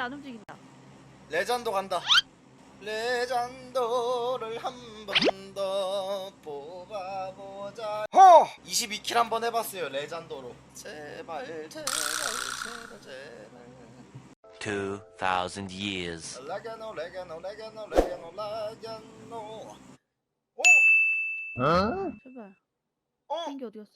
안 움직인다. 레전도 간다. 레전도를 한 번 더 뽑아보자. 허! 22킬 한 번 해봤어요. 레전도로. 제발 제발 제발 제발. 2,000 years 레게노 레게노 레게노 레게노 레게노. 어? 제발. 어? 비행기 어디 갔어?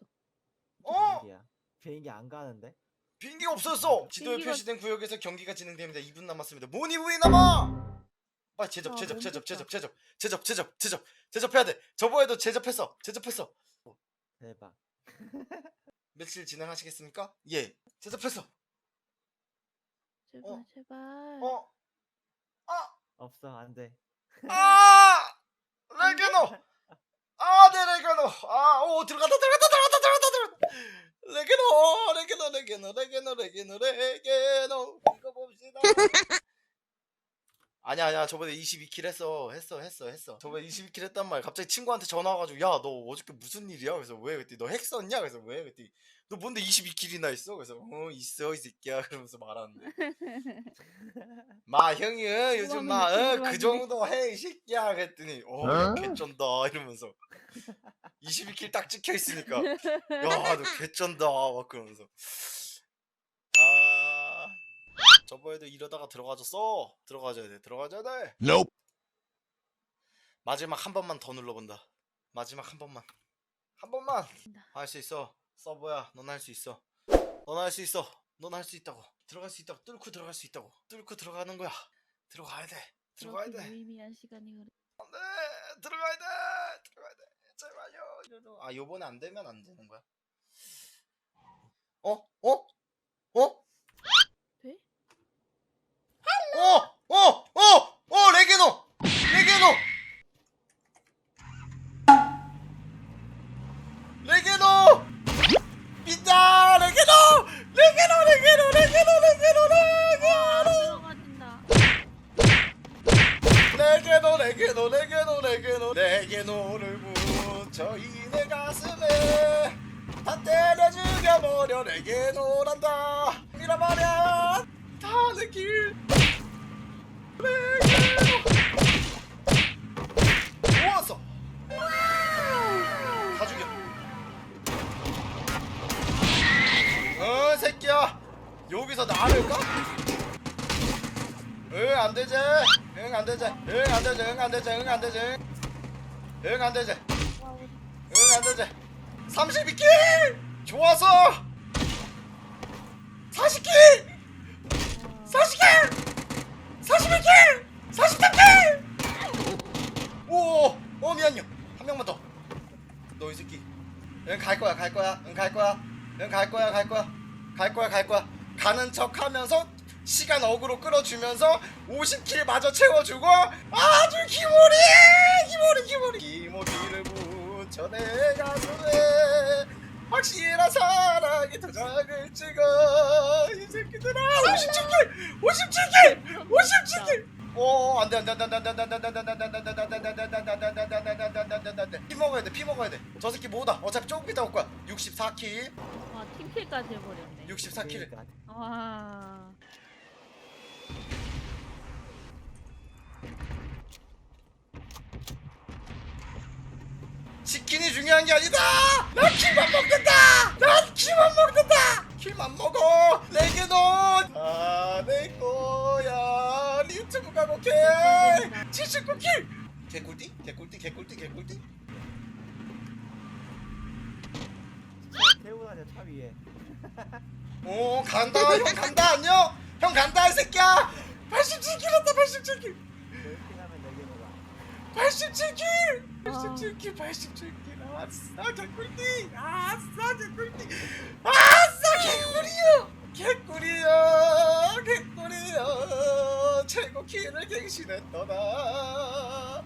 어? 비행기야. 비행기 안 가는데? 비행기가 없어졌어. 지도에 비행기가- 표시된 구역에서 경기가 진행됩니다. 2분 남았습니다. 뭔 2분이 남아? 빨리 제접, 아, 제접, 너무 제접. 제접, 제접, 제접, 제접, 제접, 제접해야 돼. 저번에도 제접했어. 제접했어. 대박. 며칠 진행하시겠습니까? 예. 제접했어. 제발 어? 제발. 어? 아! 없어 안 돼. 아! 레게노! 아, 네, 레게노. 아, 오, 들어갔다, 들어갔다, 들어갔다. 레게노, 레게 노, 레게노, 레게노, 레게노, 레게노. 이거 봅시다. 아니야, 아니야. 저번에 22킬 했어. 했어, 했어, 했어. 저번에 22킬 했단 말. 갑자기 친구한테 전화 와가지고, 야, 너 어저께 무슨 일이야? 그래서 왜? 그랬더니 너 핵 썼냐? 그래서 왜? 그랬더니 너 뭔데 22킬이나 했어? 그래서 어, 있어, 이 새끼야. 그러면서 말하는데. 마 형이 어, 요즘 그거는 마 어, 그. 정도 해 이 새끼야 그랬더니 어 개쩐다 이러면서 22킬 딱 찍혀 있으니까. 야너 개쩐다. 막 그러면서. 아 저번에도 이러다가 들어가졌어? 들어가줘야 돼. 들어가줘야 돼. Nope. 마지막 한 번만 더 눌러본다. 마지막 한 번만. 한 번만. 할 수 있어. 서버야 넌 할 수 있어. 넌 할 수 있어. 넌 할 수 있다고. 들어갈 수 있다고. 뚫고 들어갈 수 있다고. 뚫고 들어가는 거야. 들어가야 돼. 들어가야 돼. 무의미한 시간이 흐르. 네, 들어가야 돼. 들어가야 돼. 제발요. 이러러. 아, 요번에 안 되면 안 되는 거야. 어? 어? 어? 죽여버려 레게노란다. 밀어버려 다는 길. 레게노 모았어 다 죽여. 어 새끼야. 여기서 나를 까? 응 안 되지. 응 안 되지. 응 안 되지. 응 안 되지. 응 안 되지. 응 안 되지. 와 어디? 응 안 되지. 32킬 좋았어 40킬 40킬 41킬 43킬 오 어 미안요. 한 명만 더. 너 이 새끼. 응갈 거야 갈 거야. 응갈 거야. 응갈 거야 갈 거야. 갈 거야 갈 거야. 가는 척 하면서 시간 어그로 끌어주면서 50킬 마저 채워주고 아주 기모리 안돼 안돼 안돼 안돼 안돼 안돼 안돼 안돼 안돼 안돼 안돼 안돼 안돼 안돼 안돼 안돼 안돼 안돼 안돼 피 먹어야 돼피 먹어야 돼저 새끼 뭐다 어차피 조금 이따 올 거야 64킬 와 팀킬까지 해버렸네. 64킬 그러니까 와. 치킨이 중요한 게 아니다. 난 킬만 먹는다. 난 킬만 먹는다. 킬만 먹어. 내게 넌. 아 79만 오케이. 79킬. 개꿀띠? 개꿀띠 개꿀띠 개꿀띠? 태우다녀 차 위에. 오 간다 형 간다 안녕. 형 간다 이 새끼야. 87킬 했다 87킬. 이렇게 87킬. 87킬 87킬. 아싸 개꿀띠. 아싸 개꿀띠. 갱신했더라.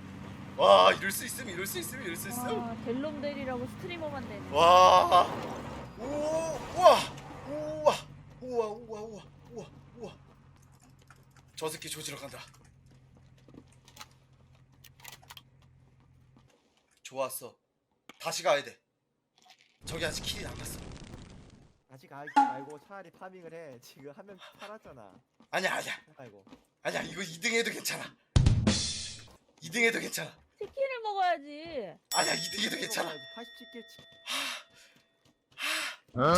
와 이럴 수 있음 이럴 수 있음 이럴 수 있음. 와 델롬델이라고 스트리머만 되네. 와. 오, 우와. 우와. 우와, 우와, 우와. 우와, 우와. 저 새끼 조지러 간다. 좋았어. 다시 가야 돼. 저기 아직 킬이 안 갔어. 다시 가지 말고 차라리 파밍을 해. 지금 한 명 팔았잖아. 아니야 아니야 아이고. 아니야 이거 2등 해도 괜찮아 2등 해도 괜찮아 치킨을 먹어야지. 아니야 2등 해도 괜찮아 87킬 치.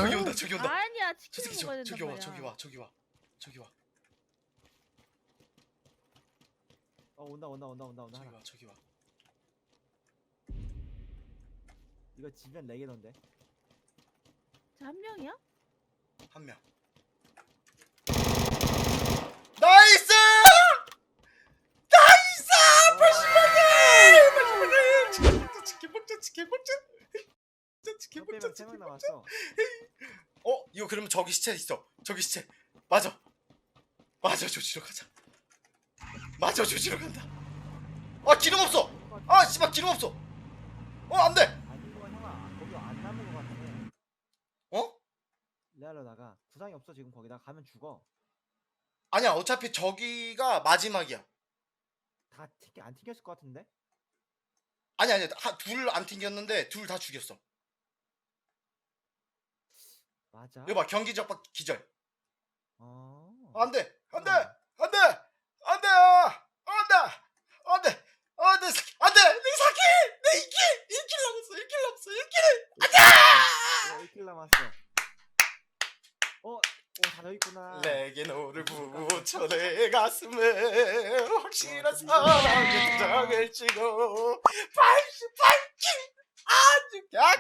저기 온다 저기 온다 아니야 저 치킨 을 새끼 먹어야 저, 된단 저기 와 말이야. 저기 와 저기 와 저기 와 어 온다 온다 온다 온다 온다. 저기 하나. 와 저기 와 이거 지면 레게던데. 쟤한 명이야? 한 명. 세 명 남았어. 어? 이거 그러면 저기 시체 있어 저기 시체 맞아 맞아 조지로 가자 맞아 조지로 간다 아 기름 없어 아 씨발 기름 없어 어 안돼 형아. 거기 안 남은 거 같아. 어? 레알로다가 부상이 없어 지금 거기다 가면 죽어. 아니야 어차피 저기가 마지막이야 다 튀기 안 튀겼을 것 같은데? 아니 아니 둘 안 튕겼는데 둘 다 죽였어 맞아. 이거 봐 경기 적 박 기절 어. 안돼 안돼 어. 안돼 안돼 안돼 안돼 안돼 안돼 내 사키 내 이킬 1킬 남았어 1킬 남았어 1킬 어, 1킬 남았어. 어, 어, 다 있구나. 내게 너를 붙여 내 가슴에 확실한 와, 사랑의 도장을 찍어 88킬 아주 와, 와.